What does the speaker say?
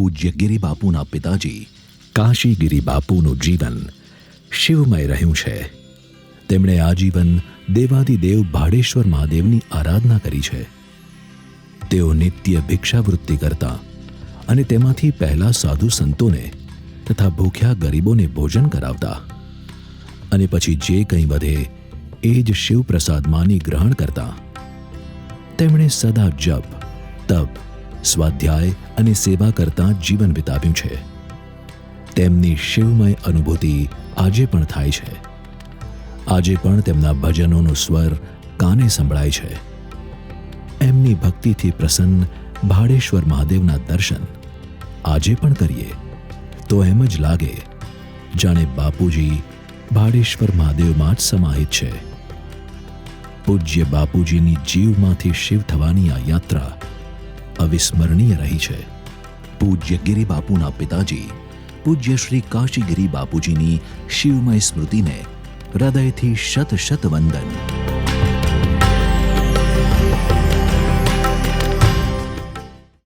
પૂજ્ય ગિરિબાપુના પિતાજી કાશી ગિરિબાપુનું જીવન શિવમય રહ્યું છે તેમણે આજીવન દેવાદિદેવ ભાડેશ્વર મહાદેવની આરાધના કરી છે તેઓ નિત્ય ભિક્ષાવૃત્તિ કરતા અને તેમાંથી પહેલા સાધુ સંતોને તથા ભૂખ્યા ગરીબોને ભોજન કરાવતા અને પછી જે કંઈ વધે એ જ શિવપ્રસાદમાંની ગ્રહણ કરતા. તેમણે સદા જપ, તપ સ્વાધ્યાય અને સેવા કરતાં જીવન વિતાવ્યું છે. તેમની શિવમય અનુભૂતિ આજે પણ થાય છે. આજે પણ તેમના ભજનોનો સ્વર કાને સંભળાય છે. એમની ભક્તિથી પ્રસન્ન ભાડેશ્વર મહાદેવના દર્શન આજે પણ કરીએ, તો એમ જ લાગે, જાણે બાપુજી ભાડેશ્વર મહાદેવમાં જ સમાહિત છે. પૂજ્ય બાપુજીની જીવમાંથી શિવ થવાની આ યાત્રા અવિસ્મરણીય રહી છે. પૂજ્ય ગિરિબાપુના પિતાજી, પૂજ્ય શ્રી કાશીગીરી બાપુજીની શિવમય સ્મૃતિને હૃદયથી શત શત વંદન.